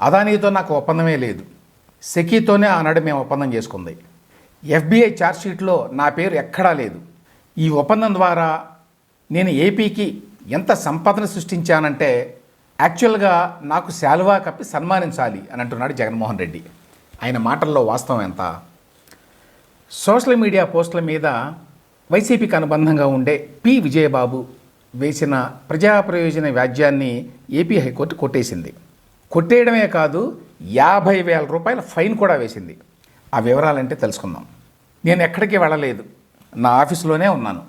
అదానీతో నాకు ఒప్పందమే లేదు. సెకీతోనే ఆనాడు మేము ఒప్పందం చేసుకుంది. ఎఫ్బీఐ ఛార్జ్షీట్లో నా పేరు ఎక్కడా లేదు. ఈ ఒప్పందం ద్వారా నేను ఏపీకి ఎంత సంపదను సృష్టించానంటే యాక్చువల్గా నాకు శాలువా కప్పి సన్మానించాలి అని అంటున్నాడు జగన్మోహన్ రెడ్డి. ఆయన మాటల్లో వాస్తవం ఎంత? సోషల్ మీడియా పోస్టుల మీద వైసీపీకి అనుబంధంగా ఉండే పి విజయబాబు వేసిన ప్రజా ప్రయోజన వ్యాజ్యాన్ని ఏపీ హైకోర్టు కొట్టేసింది. కొట్టేయడమే కాదు యాభై వేల రూపాయల ఫైన్ కూడా వేసింది. ఆ వివరాలంటే తెలుసుకుందాం. నేను ఎక్కడికి వెళ్ళలేదు. నా ఆఫీసులోనే ఉన్నాను.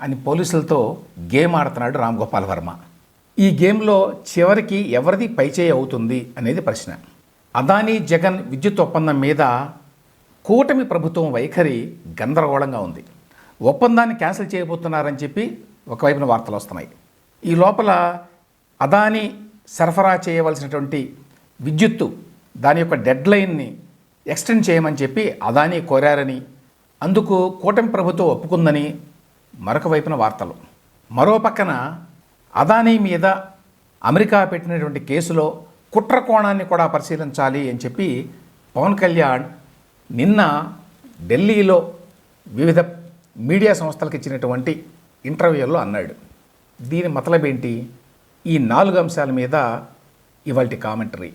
అని పోలీసులతో గేమ్ ఆడుతున్నాడు రామ్ గోపాల్ వర్మ. ఈ గేమ్లో చివరికి ఎవరిది పైచేయి అవుతుంది అనేది ప్రశ్న. అదానీ జగన్ విద్యుత్ ఒప్పందం మీద కూటమి ప్రభుత్వం వైఖరి గందరగోళంగా ఉంది. ఒప్పందాన్ని క్యాన్సిల్ చేయబోతున్నారని చెప్పి ఒకవైపున వార్తలు వస్తున్నాయి. ఈ లోపల అదానీ సరఫరా చేయవలసినటువంటి విద్యుత్తు దాని యొక్క డెడ్లైన్ని ఎక్స్టెండ్ చేయమని చెప్పి అదాని కోరారని అందుకు కూటమి ప్రభుత్వం ఒప్పుకుందని మరొక వైపున వార్తలు. మరో పక్కన అదానీ మీద అమెరికా పెట్టినటువంటి కేసులో కుట్ర కోణాన్ని కూడా పరిశీలించాలి అని చెప్పి పవన్ కళ్యాణ్ నిన్న ఢిల్లీలో వివిధ మీడియా సంస్థలకు ఇచ్చినటువంటి ఇంటర్వ్యూల్లో అన్నాడు. దీని మతలబేంటి? ఈ నాలుగు అంశాల మీద ఇవాళ కామెంటరీ.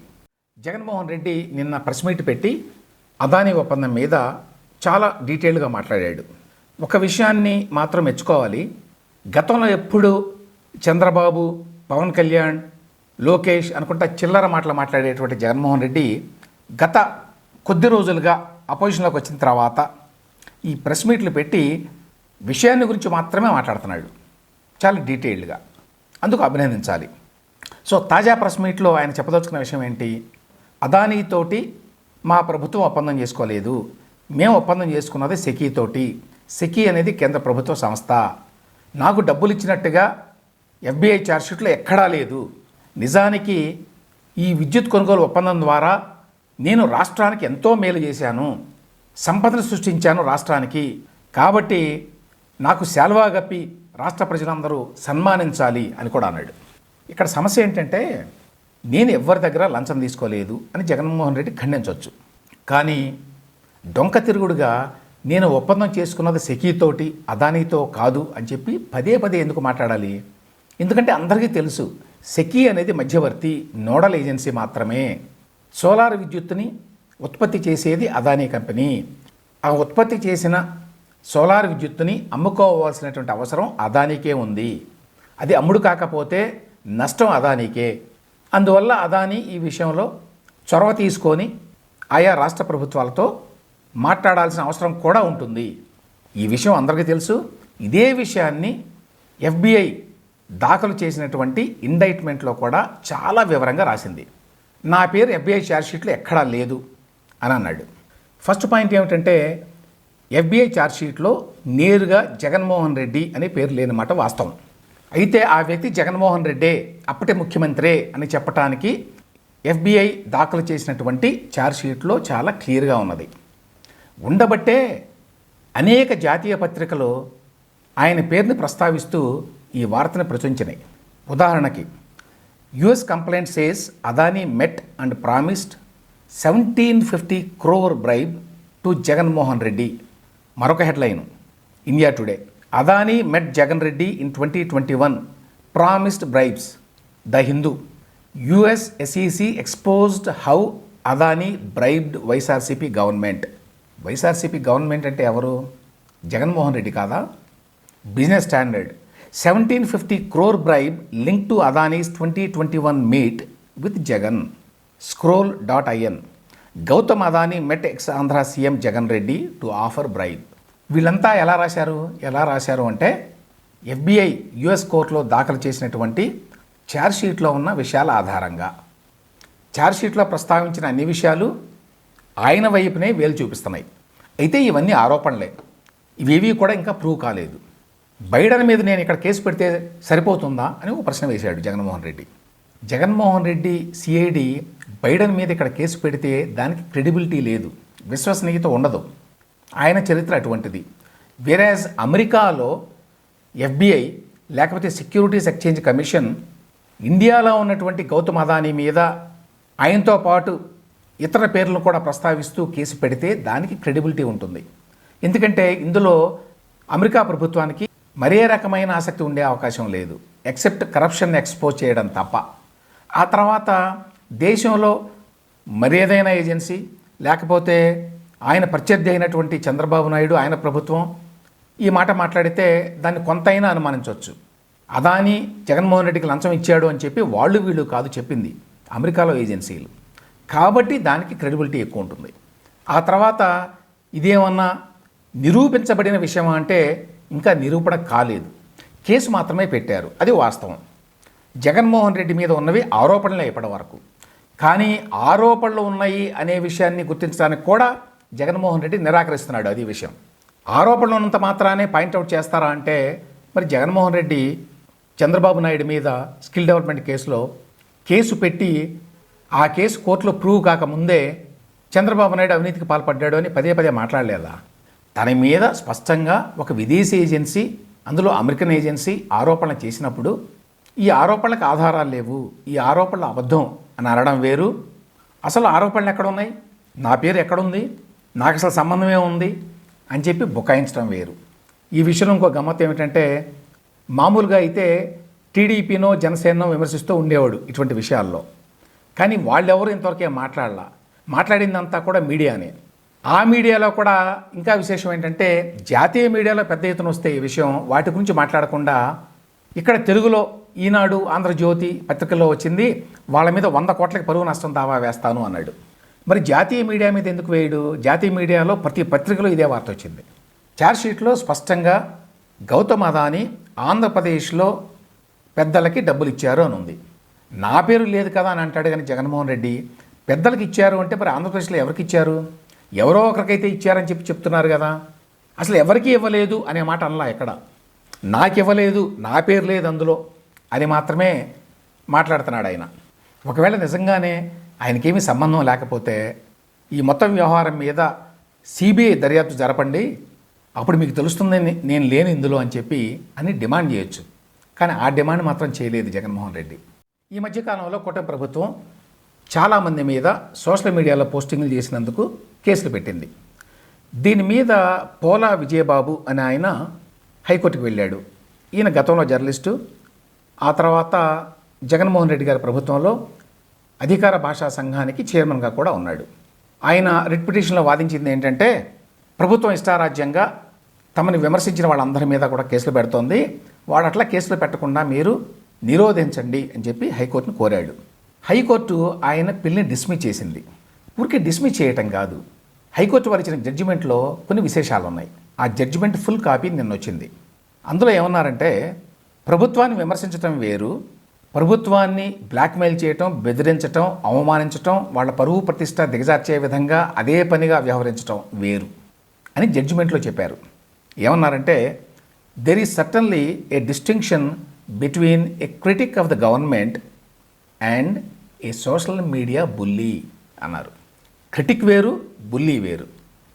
జగన్మోహన్ రెడ్డి నిన్న ప్రెస్ మీట్ పెట్టి అదానీ ఒప్పందం మీద చాలా డీటెయిల్గా మాట్లాడాడు. ఒక విషయాన్ని మాత్రం మెచ్చుకోవాలి. గతంలో ఎప్పుడు చంద్రబాబు పవన్ కళ్యాణ్ లోకేష్ అనుకుంటా చిల్లర మాటలు మాట్లాడేటువంటి జగన్మోహన్ రెడ్డి గత కొద్ది రోజులుగా అపోజిషన్లోకి వచ్చిన తర్వాత ఈ ప్రెస్ మీట్లు పెట్టి విషయాన్ని గురించి మాత్రమే మాట్లాడుతున్నాడు. చాలా డీటెయిల్డ్గా. అందుకు అభినందించాలి. సో తాజా ప్రెస్ మీట్లో ఆయన చెప్పదలుచుకున్న విషయం ఏంటి? అదానీతోటి మా ప్రభుత్వం ఒప్పందం చేసుకోలేదు. మేము ఒప్పందం చేసుకున్నది సెకీతోటి సెకీ అనేది కేంద్ర ప్రభుత్వ సంస్థ. నాకు డబ్బులు ఇచ్చినట్టుగా ఎఫ్బిఐ ఛార్జ్షీట్లో ఎక్కడా లేదు. నిజానికి ఈ విద్యుత్ కొనుగోలు ఒప్పందం ద్వారా నేను రాష్ట్రానికి ఎంతో మేలు చేశాను. సంపదను సృష్టించాను రాష్ట్రానికి. కాబట్టి నాకు శాల్వా గప్పి రాష్ట్ర ప్రజలందరూ సన్మానించాలి అని కూడా అన్నాడు. ఇక్కడ సమస్య ఏంటంటే నేను ఎవరి దగ్గర లంచం తీసుకోలేదు అని జగన్మోహన్ రెడ్డి ఖండించవచ్చు కానీ డొంక తిరుగుడుగా నేను ఒప్పందం చేసుకున్నది సెకీతోటి అదానీతో కాదు అని చెప్పి పదే పదే ఎందుకు మాట్లాడాలి? ఎందుకంటే అందరికీ తెలుసు సెకీ అనేది మధ్యవర్తి నోడల్ ఏజెన్సీ మాత్రమే. సోలార్ విద్యుత్తుని ఉత్పత్తి చేసేది అదానీ కంపెనీ. ఆ ఉత్పత్తి చేసిన సోలార్ విద్యుత్తుని అమ్ముకోవాల్సినటువంటి అవసరం అదానికే ఉంది. అది అమ్ముడు కాకపోతే నష్టం అదానికే. అందువల్ల అదానీ ఈ విషయంలో చొరవ తీసుకొని ఆయా రాష్ట్ర ప్రభుత్వాలతో మాట్లాడాల్సిన అవసరం కూడా ఉంటుంది. ఈ విషయం అందరికీ తెలుసు. ఇదే విషయాన్ని ఎఫ్బిఐ దాఖలు చేసినటువంటి ఇండైట్మెంట్లో కూడా చాలా వివరంగా రాసింది. నా పేరు ఎఫ్బిఐ ఛార్జ్షీట్లో ఎక్కడా లేదు అని అన్నాడు. ఫస్ట్ పాయింట్ ఏమిటంటే ఎఫ్బిఐ ఛార్జ్షీట్లో నేరుగా జగన్మోహన్ రెడ్డి అనే పేరు లేనమాట వాస్తవం. అయితే ఆ వ్యక్తి జగన్మోహన్ రెడ్డే అప్పటి ముఖ్యమంత్రే అని చెప్పటానికి ఎఫ్బిఐ దాఖలు చేసినటువంటి ఛార్జ్షీట్లో చాలా క్లియర్గా ఉన్నది. ఉండబట్టే అనేక జాతీయ పత్రికలు ఆయన పేరుని ప్రస్తావిస్తూ ఈ వార్తను ప్రచురించినాయి. ఉదాహరణకి US complaint says Adani met and promised seventeen fifty crore bribe to Jaganmohan Reddy. మరొక headline. India today. Adani met Jagan Reddy in twenty twenty one promised bribes. The Hindu. US SEC exposed how Adani bribed YSRCP government. YSRCP government అంటే ఎవరు? జగన్మోహన్ రెడ్డి కాదా? Business standard. Seventeen fifty crore bribe link to Adani's twenty twenty one meet with Jagan. Scroll dot IN Gautam Adani met ex Andhra CM Jagan Reddy to offer bribe వీళ్ళంతా ఎలా రాశారు? ఎలా రాశారు అంటే FBI US కోర్టులో దాఖలు చేసినటువంటి ఛార్జ్షీట్లో ఉన్న విషయాల ఆధారంగా. ఛార్జ్షీట్లో ప్రస్తావించిన అన్ని విషయాలు ఆయన వైపునే వేలు చూపిస్తున్నాయి. అయితే ఇవన్నీ ఆరోపణలే. ఇవేవి కూడా ఇంకా ప్రూవ్ కాలేదు. బైడెన్ మీద నేను ఇక్కడ కేసు పెడితే సరిపోతుందా అని ఒక ప్రశ్న వేశాడు జగన్మోహన్ రెడ్డి. జగన్మోహన్ రెడ్డి సిఐడి బైడెన్ మీద ఇక్కడ కేసు పెడితే దానికి క్రెడిబిలిటీ లేదు విశ్వసనీయత ఉండదు. ఆయన చరిత్ర అటువంటిది. వేరేజ్ అమెరికాలో ఎఫ్బిఐ లేకపోతే సెక్యూరిటీస్ ఎక్స్చేంజ్ కమిషన్ ఇండియాలో ఉన్నటువంటి గౌతమ్ అదానీ మీద ఆయనతో పాటు ఇతర పేర్లను కూడా ప్రస్తావిస్తూ కేసు పెడితే దానికి క్రెడిబిలిటీ ఉంటుంది. ఎందుకంటే ఇందులో అమెరికా ప్రభుత్వానికి మరే రకమైన ఆసక్తి ఉండే అవకాశం లేదు. ఎక్సెప్ట్ కరప్షన్ ఎక్స్పోజ్ చేయడం తప్ప. ఆ తర్వాత దేశంలో మరి ఏదైనా ఏజెన్సీ లేకపోతే ఆయన ప్రత్యర్థి అయినటువంటి చంద్రబాబు నాయుడు ఆయన ప్రభుత్వం ఈ మాట మాట్లాడితే దాన్ని కొంతైనా అనుమానించవచ్చు. అదాని జగన్మోహన్ రెడ్డికి లంచం ఇచ్చాడు అని చెప్పి వాళ్ళు వీళ్ళు కాదు చెప్పింది అమెరికాలో ఏజెన్సీలు. కాబట్టి దానికి క్రెడిబిలిటీ ఎక్కువ ఉంటుంది. ఆ తర్వాత ఇదేమన్నా నిరూపించబడిన విషయం అంటే ఇంకా నిరూపణ కాలేదు. కేసు మాత్రమే పెట్టారు. అది వాస్తవం. జగన్మోహన్ రెడ్డి మీద ఉన్నవి ఆరోపణలే ఇప్పటి వరకు. కానీ ఆరోపణలు ఉన్నాయి అనే విషయాన్ని గుర్తించడానికి కూడా జగన్మోహన్ రెడ్డి నిరాకరిస్తున్నాడు అది విషయం. ఆరోపణలు ఉన్నంత మాత్రానే పాయింట్అవుట్ చేస్తారా అంటే మరి జగన్మోహన్ రెడ్డి చంద్రబాబు నాయుడు మీద స్కిల్ డెవలప్మెంట్ కేసులో కేసు పెట్టి ఆ కేసు కోర్టులో ప్రూవ్ కాకముందే చంద్రబాబు నాయుడు అవినీతికి పాల్పడ్డాడు అని పదే పదే మాట్లాడలేదా? తన మీద స్పష్టంగా ఒక విదేశీ ఏజెన్సీ అందులో అమెరికన్ ఏజెన్సీ ఆరోపణలు చేసినప్పుడు ఈ ఆరోపణలకు ఆధారాలు లేవు. ఈ ఆరోపణలు అబద్ధం అని అనడం వేరు. అసలు ఆరోపణలు ఎక్కడున్నాయి నా పేరు ఎక్కడుంది నాకు అసలు సంబంధమే ఉంది అని చెప్పి బుకాయించడం వేరు. ఈ విషయంలో ఇంకో గమ్మత్ ఏమిటంటే మామూలుగా అయితే టీడీపీనో జనసేనో విమర్శిస్తూ ఉండేవాడు ఇటువంటి విషయాల్లో. కానీ వాళ్ళెవరు ఇంతవరకే మాట్లాడాల. మాట్లాడిందంతా కూడా మీడియానే. ఆ మీడియాలో కూడా ఇంకా విశేషం ఏంటంటే జాతీయ మీడియాలో పెద్ద ఎత్తున వస్తే ఈ విషయం వాటి గురించి మాట్లాడకుండా ఇక్కడ తెలుగులో ఈనాడు ఆంధ్రజ్యోతి పత్రికల్లో వచ్చింది వాళ్ళ మీద వంద కోట్లకి పరువు నష్టం దావా వేస్తాను అన్నాడు. మరి జాతీయ మీడియా మీద ఎందుకు వేయడు? జాతీయ మీడియాలో ప్రతి పత్రికలో ఇదే వార్త వచ్చింది. ఛార్జ్షీట్లో స్పష్టంగా గౌతమ్ అదాని ఆంధ్రప్రదేశ్లో పెద్దలకి డబ్బులు ఇచ్చారు అని ఉంది. నా పేరు లేదు కదా అని అంటాడు కానీ జగన్మోహన్ రెడ్డి పెద్దలకు ఇచ్చారు అంటే మరి ఆంధ్రప్రదేశ్లో ఎవరికి ఇచ్చారు? ఎవరో ఒకరికైతే ఇచ్చారని చెప్పి చెప్తున్నారు కదా. అసలు ఎవరికి ఇవ్వలేదు అనే మాట అనలా ఎక్కడ? నాకు ఇవ్వలేదు నా పేరు లేదు అందులో. అది మాత్రమే మాట్లాడుతున్నాడు ఆయన. ఒకవేళ నిజంగానే ఆయనకేమీ సంబంధం లేకపోతే ఈ మొత్తం వ్యవహారం మీద సిబిఐ దర్యాప్తు జరపండి అప్పుడు మీకు తెలుస్తుందని నేను లేను ఇందులో అని చెప్పి అని డిమాండ్ చేయొచ్చు. కానీ ఆ డిమాండ్ మాత్రం చేయలేదు జగన్మోహన్ రెడ్డి. ఈ మధ్యకాలంలో కూటమి ప్రభుత్వం చాలామంది మీద సోషల్ మీడియాలో పోస్టింగ్లు చేసినందుకు కేసులు పెట్టింది. దీని మీద పోలా విజయబాబు అనే ఆయన హైకోర్టుకు వెళ్ళాడు. ఈయన గతంలో జర్నలిస్టు ఆ తర్వాత జగన్మోహన్ రెడ్డి గారి ప్రభుత్వంలో అధికార భాషా సంఘానికి చైర్మన్గా కూడా ఉన్నాడు. ఆయన రిట్ పిటిషన్లో వాదించింది ఏంటంటే ప్రభుత్వం ఇష్టారాజ్యంగా తమని విమర్శించిన వాళ్ళందరి మీద కూడా కేసులు పెడుతోంది. వాడు అట్లా కేసులు పెట్టకుండా మీరు నిరోధించండి అని చెప్పి హైకోర్టును కోరాడు. హైకోర్టు ఆయన పిల్లిని డిస్మిస్ చేసింది. ఊరికే డిస్మిస్ చేయటం కాదు. హైకోర్టు వారు ఇచ్చిన జడ్జిమెంట్లో కొన్ని విశేషాలు ఉన్నాయి ఆ జడ్జిమెంట్ ఫుల్ కాపీ నిన్న వచ్చింది అందులో ఏమన్నారంటే ప్రభుత్వాన్ని విమర్శించటం వేరు. ప్రభుత్వాన్ని బ్లాక్మెయిల్ చేయటం బెదిరించటం అవమానించటం వాళ్ళ పరువు ప్రతిష్ట దిగజార్చే విధంగా అదే పనిగా వ్యవహరించటం వేరు అని జడ్జిమెంట్లో చెప్పారు. ఏమన్నారంటే there is certainly a distinction between a critic of the government and a social media bully అన్నారు. క్రిటిక్ వేరు బుల్లీ వేరు.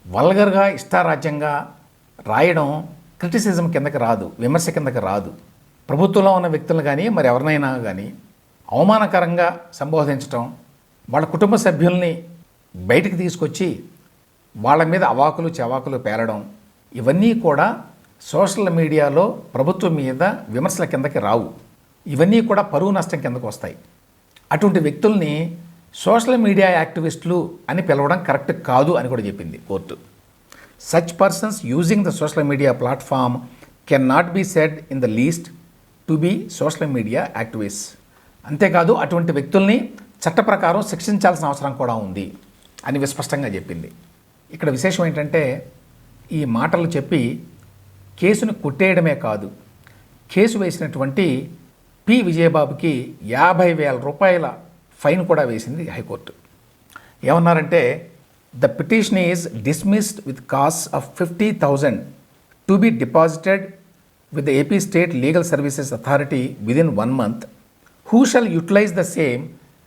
వల్గర్గా ఇష్టారాజ్యంగా రాయడం క్రిటిసిజం కిందకి రాదు విమర్శ కిందకి రాదు. ప్రభుత్వంలో ఉన్న వ్యక్తులు కానీ మరి ఎవరినైనా కానీ అవమానకరంగా సంబోధించటం వాళ్ళ కుటుంబ సభ్యుల్ని బయటికి తీసుకొచ్చి వాళ్ళ మీద అవాకులు చవాకులు పేలడం ఇవన్నీ కూడా సోషల్ మీడియాలో ప్రభుత్వం మీద విమర్శల కిందకి రావు. ఇవన్నీ కూడా పరువు నష్టం కిందకు వస్తాయి. అటువంటి వ్యక్తుల్ని సోషల్ మీడియా యాక్టివిస్టులు అని పిలవడం కరెక్ట్ కాదు అని కూడా చెప్పింది court. Such persons using the social media platform can not be said in the least to be social media activist అంతేకాదు అటువంటి వ్యక్తుల్ని చట్ట ప్రకారం శిక్షించాల్సిన అవసరం కూడా ఉంది అని విస్పష్టంగా చెప్పింది. ఇక్కడ విశేషం ఏంటంటే ఈ మాటలు చెప్పి కేసును కొట్టేయడమే కాదు కేసు వేసినటువంటి పి విజయబాబుకి యాభై వేల రూపాయల ఫైన్ కూడా వేసింది హైకోర్టు. ఏమన్నారంటే the petition is dismissed with cost of fifty thousand to be deposited with AP state legal services authority within one month who shall utilize the same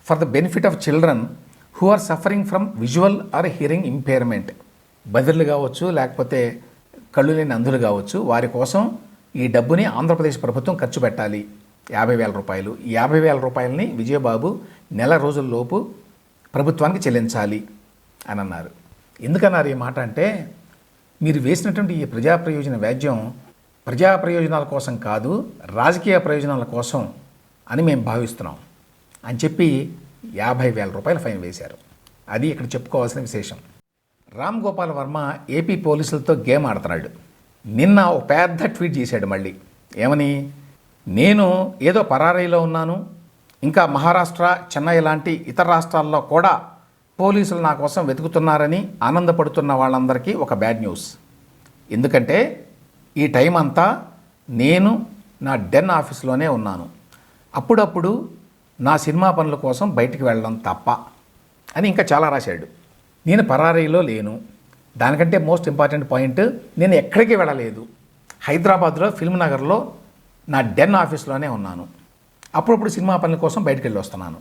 for the benefit of children who are suffering from visual or hearing impairment బదిర్లు కావచ్చు లేకపోతే కళ్ళు లేని అంధులు కావచ్చు వారి కోసం ఈ డబ్బుని ఆంధ్రప్రదేశ్ ప్రభుత్వం ఖర్చు పెట్టాలి. యాభై వేల రూపాయలు. ఈ యాభై వేల రూపాయలని విజయబాబు నెల రోజుల్లోపు ప్రభుత్వానికి చెల్లించాలి అని అన్నారు ఎందుకన్నారు ఈ మాట అంటే మీరు వేసినటువంటి ఈ ప్రజా ప్రయోజన వ్యాజ్యం ప్రజా ప్రయోజనాల కోసం కాదు రాజకీయ ప్రయోజనాల కోసం అని మేము భావిస్తున్నాం అని చెప్పి యాభై వేల రూపాయల ఫైన్ వేశారు. అది ఇక్కడ చెప్పుకోవాల్సిన విశేషం. రామ్ గోపాల్ వర్మ ఏపీ పోలీసులతో గేమ్ ఆడుతున్నాడు. నిన్న ఒక పెద్ద ట్వీట్ చేశాడు మళ్ళీ. ఏమని? నేను ఏదో పరారీలో ఉన్నాను. ఇంకా మహారాష్ట్ర చెన్నై లాంటి ఇతర రాష్ట్రాల్లో కూడా పోలీసులు నా కోసం వెతుకుతున్నారని ఆనందపడుతున్న వాళ్ళందరికీ ఒక బ్యాడ్ న్యూస్. ఎందుకంటే ఈ టైం అంతా నేను నా డెన్ ఆఫీస్లోనే ఉన్నాను. అప్పుడప్పుడు నా సినిమా పనుల కోసం బయటికి వెళ్ళడం తప్ప అని ఇంకా చాలా రాశాడు. నేను పరారీలో లేను. దానికంటే మోస్ట్ ఇంపార్టెంట్ పాయింట్ నేను ఎక్కడికి వెళ్ళలేదు. హైదరాబాద్లో ఫిల్మ్ నగర్లో నా డెన్ ఆఫీస్లోనే ఉన్నాను. అప్పుడప్పుడు సినిమా పనుల కోసం బయటికి వెళ్ళి వస్తున్నాను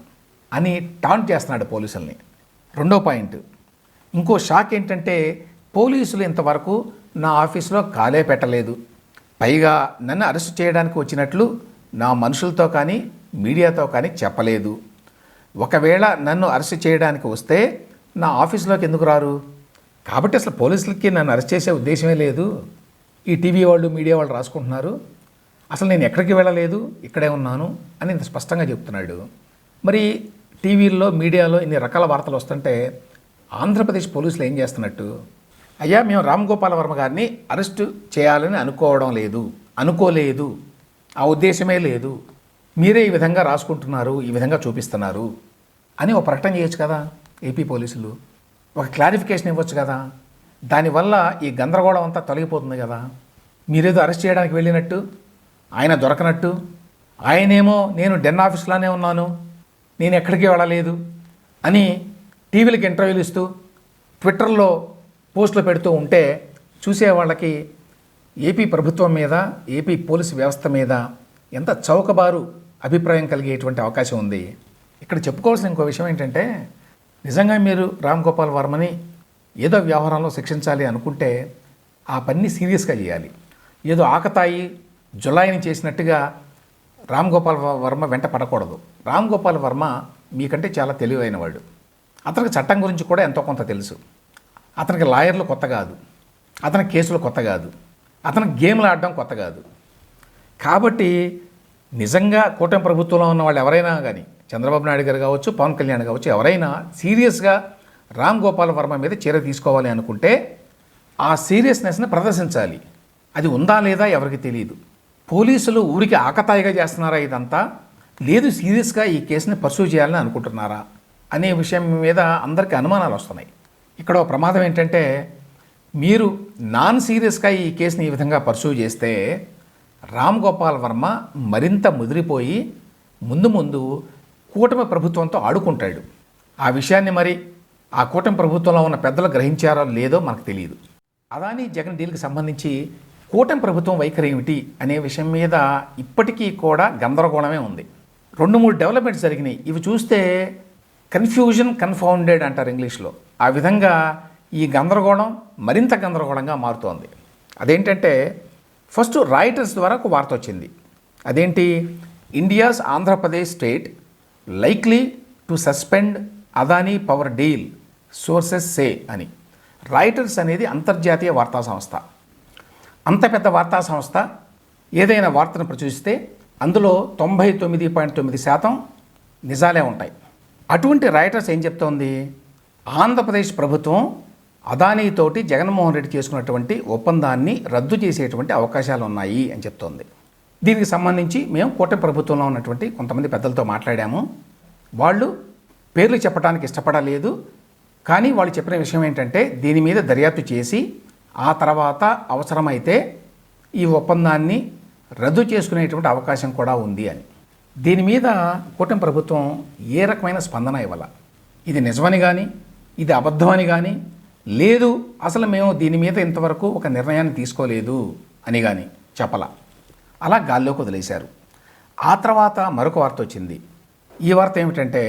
అని టాంట్ చేస్తున్నాడు పోలీసుల్ని. రెండో పాయింట్ ఇంకో షాక్ ఏంటంటే పోలీసులు ఇంతవరకు నా ఆఫీస్లో కాలే పెట్టలేదు. పైగా నన్ను అరెస్ట్ చేయడానికి వచ్చినట్లు నా మనుషులతో కానీ మీడియాతో కానీ చెప్పలేదు. ఒకవేళ నన్ను అరెస్ట్ చేయడానికి వస్తే నా ఆఫీసులోకి ఎందుకు రారు? కాబట్టి అసలు పోలీసులకి నన్ను అరెస్ట్ చేసే ఉద్దేశమే లేదు. ఈ టీవీ వాళ్ళు మీడియా వాళ్ళు రాసుకుంటున్నారు. అసలు నేను ఎక్కడికి వెళ్ళలేదు ఇక్కడే ఉన్నాను అని ఇంత స్పష్టంగా చెప్తున్నాడు. మరి టీవీల్లో మీడియాలో ఇన్ని రకాల వార్తలు వస్తుంటే ఆంధ్రప్రదేశ్ పోలీసులు ఏం చేస్తున్నట్టు? అయ్యా మేము రామ్ గోపాల వర్మ గారిని అరెస్టు చేయాలని అనుకోవడం లేదు. అనుకోలేదు. ఆ ఉద్దేశమే లేదు. మీరే ఈ విధంగా రాసుకుంటున్నారు ఈ విధంగా చూపిస్తున్నారు అని ఒక ప్రకటన చేయొచ్చు కదా ఏపీ పోలీసులు. ఒక క్లారిఫికేషన్ ఇవ్వచ్చు కదా. దానివల్ల ఈ గందరగోళం అంతా తొలగిపోతుంది కదా. మీరేదో అరెస్ట్ చేయడానికి వెళ్ళినట్టు ఆయన దొరకనట్టు ఆయనేమో నేను డెన్ ఆఫీస్లోనే ఉన్నాను నేను ఎక్కడికి వెళ్ళలేదు అని టీవీలకు ఇంటర్వ్యూలు ఇస్తూ ట్విట్టర్లో పోస్టులు పెడుతూ ఉంటే చూసే వాళ్ళకి ఏపీ ప్రభుత్వం మీద ఏపీ పోలీసు వ్యవస్థ మీద ఎంత చౌకబారు అభిప్రాయం కలిగేటువంటి అవకాశం ఉంది. ఇక్కడ చెప్పుకోవాల్సిన ఇంకో విషయం ఏంటంటే నిజంగా మీరు రామ్ గోపాల్ వర్మని ఏదో వ్యవహారంలో శిక్షించాలి అనుకుంటే ఆ పని సీరియస్గా చేయాలి. ఏదో ఆకతాయి జులాయిని చేసినట్టుగా రామ్ గోపాల్ వర్మ వెంట పడకూడదు. రామ్ గోపాల్ వర్మ మీకంటే చాలా తెలివైన వాడు. అతనికి చట్టం గురించి కూడా ఎంతో కొంత తెలుసు. అతనికి లాయర్లు కొత్త కాదు. అతని కేసులు కొత్త కాదు. అతనికి గేమ్లు ఆడడం కొత్త కాదు. కాబట్టి నిజంగా కూటమి ప్రభుత్వంలో ఉన్న వాళ్ళు ఎవరైనా కానీ చంద్రబాబు నాయుడు గారు కావచ్చు పవన్ కళ్యాణ్ కావచ్చు ఎవరైనా సీరియస్గా రామ్ గోపాల్ వర్మ మీద చర్య తీసుకోవాలి అనుకుంటే ఆ సీరియస్నెస్ని ప్రదర్శించాలి. అది ఉందా లేదా ఎవరికి తెలియదు పోలీసులు ఊరికి ఆకతాయిగా చేస్తున్నారా ఇదంతా? లేదు సీరియస్గా ఈ కేసుని పర్సూ చేయాలని అనుకుంటున్నారా? అనే విషయం మీద అందరికీ అనుమానాలు వస్తున్నాయి. ఇక్కడ ప్రమాదం ఏంటంటే మీరు నాన్ సీరియస్గా ఈ కేసుని ఈ విధంగా పర్సూ చేస్తే రామ్ గోపాల్ వర్మ మరింత ముదిరిపోయి ముందు ముందు కూటమి ప్రభుత్వంతో ఆడుకుంటాడు. ఆ విషయాన్ని మరి ఆ కూటమి ప్రభుత్వంలో ఉన్న పెద్దలు గ్రహించారో లేదో మనకు తెలియదు. అదాని జగన్ డీల్కి సంబంధించి కూటమి ప్రభుత్వం వైఖరి ఏమిటి అనే విషయం మీద ఇప్పటికీ కూడా గందరగోళమే ఉంది. రెండు మూడు డెవలప్మెంట్స్ జరిగినాయి. ఇవి చూస్తే కన్ఫ్యూజన్ కన్ఫౌండెడ్ అంటారు ఇంగ్లీష్లో. ఆ విధంగా ఈ గందరగోళం మరింత గందరగోళంగా మారుతోంది. అదేంటంటే ఫస్ట్ రాయిటర్స్ ద్వారా ఒక వార్త వచ్చింది. అదేంటి? India's Andhra Pradesh state likely to suspend Adani power deal sources say అని. రాయిటర్స్ అనేది అంతర్జాతీయ వార్తా సంస్థ. అంత పెద్ద వార్తా సంస్థ ఏదైనా వార్తను ప్రచురిస్తే అందులో తొంభై తొమ్మిది పాయింట్ తొమ్మిది శాతం నిజాలే ఉంటాయి. అటువంటి రైటర్స్ ఏం చెప్తోంది? ఆంధ్రప్రదేశ్ ప్రభుత్వం అదానీతోటి జగన్మోహన్ రెడ్డి చేసుకున్నటువంటి ఒప్పందాన్ని రద్దు చేసేటువంటి అవకాశాలు ఉన్నాయి అని చెప్తోంది. దీనికి సంబంధించి మేము కూటమి ప్రభుత్వంలో ఉన్నటువంటి కొంతమంది పెద్దలతో మాట్లాడాము. వాళ్ళు పేర్లు చెప్పడానికి ఇష్టపడలేదు. కానీ వాళ్ళు చెప్పిన విషయం ఏంటంటే దీని మీద దర్యాప్తు చేసి ఆ తర్వాత అవసరమైతే ఈ ఒప్పందాన్ని రద్దు చేసుకునేటువంటి అవకాశం కూడా ఉంది అని. దీని మీద కూటమి ప్రభుత్వం ఏ రకమైన స్పందన ఇవ్వాల? ఇది నిజమని కానీ ఇది అబద్ధమని కానీ లేదు అసలు మేము దీని మీద ఇంతవరకు ఒక నిర్ణయాన్ని తీసుకోలేదు అని కానీ చెప్పల. అలా గాల్లోకి వదిలేశారు. ఆ తర్వాత మరొక వార్త వచ్చింది. ఈ వార్త ఏమిటంటే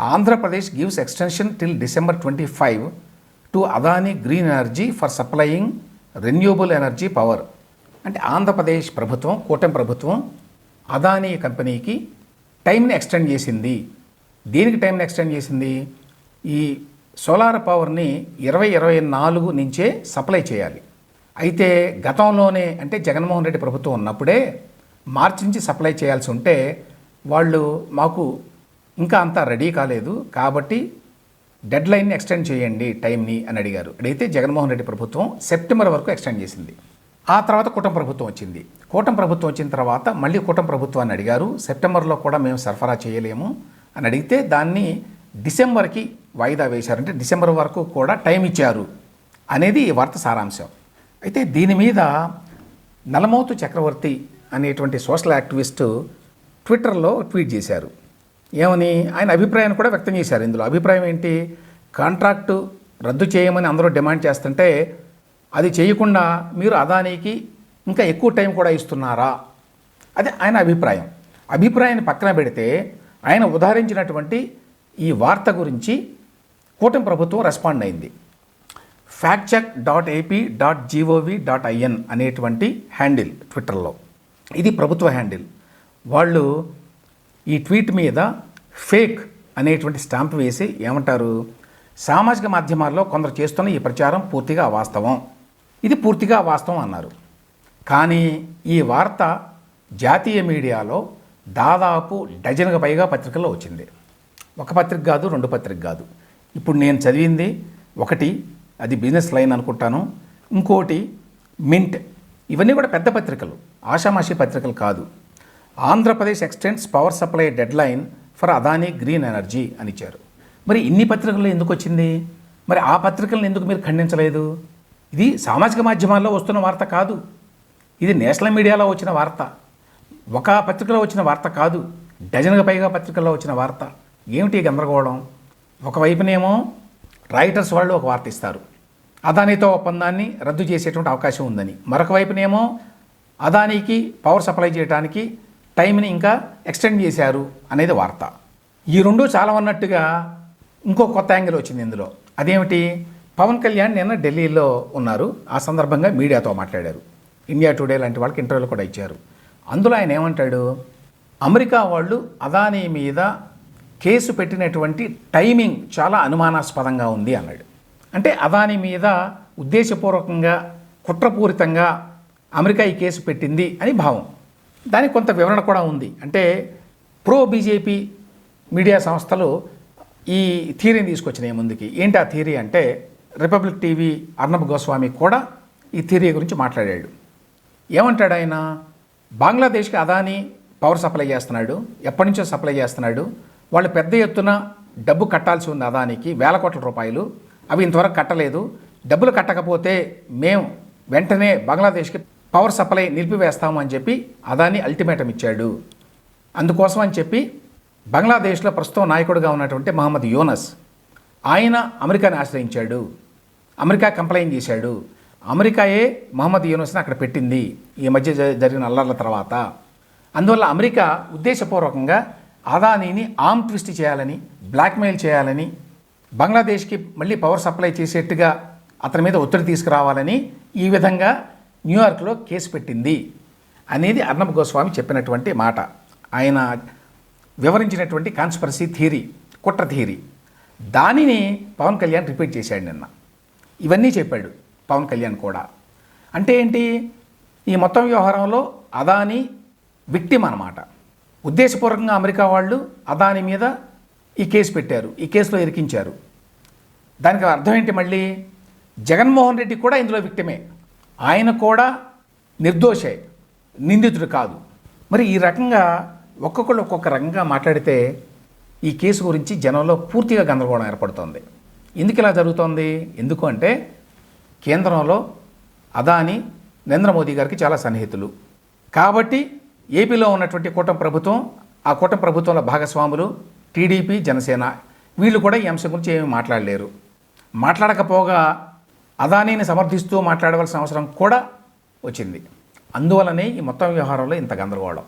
Andhra Pradesh gives extension till December twenty five to Adani green energy for supplying renewable energy power. అంటే ఆంధ్రప్రదేశ్ ప్రభుత్వం కూటమి ప్రభుత్వం అదానీ కంపెనీకి టైంని ఎక్స్టెండ్ చేసింది. దేనికి టైంని ఎక్స్టెండ్ చేసింది? ఈ సోలార్ పవర్ని ఇరవై ఇరవై నాలుగు నుంచే సప్లై చేయాలి. అయితే గతంలోనే అంటే జగన్మోహన్ రెడ్డి ప్రభుత్వం ఉన్నప్పుడే మార్చి నుంచి సప్లై చేయాల్సి ఉంటే వాళ్ళు మాకు ఇంకా అంతా రెడీ కాలేదు. కాబట్టి డెడ్ లైన్ని ఎక్స్టెండ్ చేయండి టైంని అని అడిగారు. అడిగితే జగన్మోహన్ రెడ్డి ప్రభుత్వం సెప్టెంబర్ వరకు ఎక్స్టెండ్ చేసింది. ఆ తర్వాత కూటమి ప్రభుత్వం వచ్చింది. కూటమి ప్రభుత్వం వచ్చిన తర్వాత మళ్ళీ కూటమి ప్రభుత్వాన్ని అడిగారు. సెప్టెంబర్లో కూడా మేము సరఫరా చేయలేము అని అడిగితే దాన్ని డిసెంబర్కి వాయిదా వేశారంటే డిసెంబర్ వరకు కూడా టైం ఇచ్చారు అనేది ఈ వార్త సారాంశం. అయితే దీని మీద నలమోతు చక్రవర్తి అనేటువంటి సోషల్ యాక్టివిస్టు ట్విట్టర్లో ట్వీట్ చేశారు. ఏమని? ఆయన అభిప్రాయాన్ని కూడా వ్యక్తం చేశారు. ఇందులో అభిప్రాయం ఏంటి? కాంట్రాక్టు రద్దు చేయమని అందరూ డిమాండ్ చేస్తుంటే అది చేయకుండా మీరు అదానికి ఇంకా ఎక్కువ టైం కూడా ఇస్తున్నారా? అది ఆయన అభిప్రాయం. అభిప్రాయాన్ని పక్కన పెడితే ఆయన ఉదాహరించినటువంటి ఈ వార్త గురించి కూటమి ప్రభుత్వం రెస్పాండ్ అయింది. Fact check dot AP dot GOV dot IN అనేటువంటి హ్యాండిల్ ట్విట్టర్లో. ఇది ప్రభుత్వ హ్యాండిల్. వాళ్ళు ఈ ట్వీట్ మీద ఫేక్ అనేటువంటి స్టాంప్ వేసి ఏమంటారు? సామాజిక మాధ్యమాల్లో కొందరు చేస్తున్న ఈ ప్రచారం పూర్తిగా అవాస్తవం. ఇది పూర్తిగా వాస్తవం అన్నారు. కానీ ఈ వార్త జాతీయ మీడియాలో దాదాపు డజన్కు పైగా పత్రికల్లో వచ్చింది. ఒక పత్రిక కాదు రెండు పత్రిక కాదు. ఇప్పుడు నేను చదివింది ఒకటి అది బిజినెస్ లైన్ అనుకుంటాను. ఇంకోటి మింట్. ఇవన్నీ కూడా పెద్ద పత్రికలు ఆషామాషి పత్రికలు కాదు. Andhra Pradesh extends power supply deadline for Adani green energy అని ఇచ్చారు. మరి ఇన్ని పత్రికల్లో ఎందుకు వచ్చింది? మరి ఆ పత్రికలను ఎందుకు మీరు ఖండించలేదు? ఇది సామాజిక మాధ్యమాల్లో వస్తున్న వార్త కాదు. ఇది నేషనల్ మీడియాలో వచ్చిన వార్త. ఒక పత్రికలో వచ్చిన వార్త కాదు. డజన్కు పైగా పత్రికల్లో వచ్చిన వార్త. ఏమిటి గందరగోళం? ఒకవైపునేమో రైటర్స్ వాళ్ళు ఒక వార్త ఇస్తారు. అదానితో ఒప్పందాన్ని రద్దు చేసేటువంటి అవకాశం ఉందని. మరొక వైపునేమో అదానికి పవర్ సప్లై చేయడానికి టైంని ఇంకా ఎక్స్టెండ్ చేశారు అనేది వార్త. ఈ రెండు చాలా ఉన్నట్టుగా ఇంకో కొత్త యాంగిల్ వచ్చింది ఇందులో. అదేమిటి? పవన్ కళ్యాణ్ నిన్న ఢిల్లీలో ఉన్నారు. ఆ సందర్భంగా మీడియాతో మాట్లాడారు. ఇండియా టుడే లాంటి వాళ్ళకి ఇంటర్వ్యూలు కూడా ఇచ్చారు. అందులో ఆయన ఏమంటాడు? అమెరికా వాళ్ళు అదానీ మీద కేసు పెట్టినటువంటి టైమింగ్ చాలా అనుమానాస్పదంగా ఉంది అన్నాడు. అంటే అదానీ మీద ఉద్దేశపూర్వకంగా కుట్రపూరితంగా అమెరికా ఈ కేసు పెట్టింది అని భావం. దానికి కొంత వివరణ కూడా ఉంది. అంటే ప్రో బీజేపీ మీడియా సంస్థలు ఈ థీరీని తీసుకొచ్చినాయి ముందుకి. ఏంటి ఆ థీరీ అంటే రిపబ్లిక్ టీవీ అర్ణబ్ గోస్వామి కూడా ఈ థీరీ గురించి మాట్లాడాడు. ఏమంటాడు ఆయన? బంగ్లాదేశ్కి అదాని పవర్ సప్లై చేస్తున్నాడు. ఎప్పటి నుంచో సప్లై చేస్తున్నాడు. వాళ్ళు పెద్ద ఎత్తున డబ్బు కట్టాల్సి ఉంది అదానికి. వేల కోట్ల రూపాయలు. అవి ఇంతవరకు కట్టలేదు. డబ్బులు కట్టకపోతే మేము వెంటనే బంగ్లాదేశ్కి పవర్ సప్లై నిలిపివేస్తాము అని చెప్పి అదాని అల్టిమేటం ఇచ్చాడు. అందుకోసం అని చెప్పి బంగ్లాదేశ్లో ప్రస్తుతం నాయకుడిగా ఉన్నటువంటి మహమ్మద్ యూనస్ ఆయన అమెరికాని ఆశ్రయించాడు. అమెరికా కంప్లైంట్ చేశాడు. అమెరికాయే మహమ్మద్ యూనుస్ని అక్కడ పెట్టింది ఈ మధ్య జరిగిన అల్లర్ల తర్వాత. అందువల్ల అమెరికా ఉద్దేశపూర్వకంగా అదానీని ఆమ్ ట్విస్ట్ చేయాలని బ్లాక్మెయిల్ చేయాలని బంగ్లాదేశ్కి మళ్ళీ పవర్ సప్లై చేసేట్టుగా అతని మీద ఒత్తిడి తీసుకురావాలని ఈ విధంగా న్యూయార్క్లో కేసు పెట్టింది అనేది అర్ణబ్ గోస్వామి చెప్పినటువంటి మాట. ఆయన వివరించినటువంటి కాన్స్పరసీ థియరీ కుట్ర థియరీ దానిని పవన్ కళ్యాణ్ రిపీట్ చేశాడు నిన్న. ఇవన్నీ చెప్పాడు పవన్ కళ్యాణ్ కూడా. అంటే ఏంటి? ఈ మొత్తం వ్యవహారంలో అదాని విక్టిమ్ అనమాట ఉద్దేశపూర్వకంగా అమెరికా వాళ్ళు అదాని మీద ఈ కేసు పెట్టారు ఈ కేసులో ఇరికించారు. దానికి అర్థం ఏంటి మళ్ళీ? జగన్మోహన్ రెడ్డి కూడా ఇందులో విక్టిమే ఆయన కూడా నిర్దోషే నిందితుడు కాదు. మరి ఈ రకంగా ఒక్కొక్కళ్ళు ఒక్కొక్క రకంగా మాట్లాడితే ఈ కేసు గురించి జనంలో పూర్తిగా గందరగోళం ఏర్పడుతోంది. ఎందుకు ఇలా జరుగుతోంది? ఎందుకు అంటే కేంద్రంలో అదాని నరేంద్ర మోదీ గారికి చాలా సన్నిహితులు. కాబట్టి ఏపీలో ఉన్నటువంటి కూటమి ప్రభుత్వం ఆ కూటమి ప్రభుత్వంలో భాగస్వాములు టీడీపీ జనసేన వీళ్ళు కూడా ఈ అంశం గురించి ఏమీ మాట్లాడలేరు. మాట్లాడకపోగా అదానీని సమర్థిస్తూ మాట్లాడవలసిన అవసరం కూడా వచ్చింది. అందువలనే ఈ మొత్తం వ్యవహారంలో ఇంత గందరగోళం.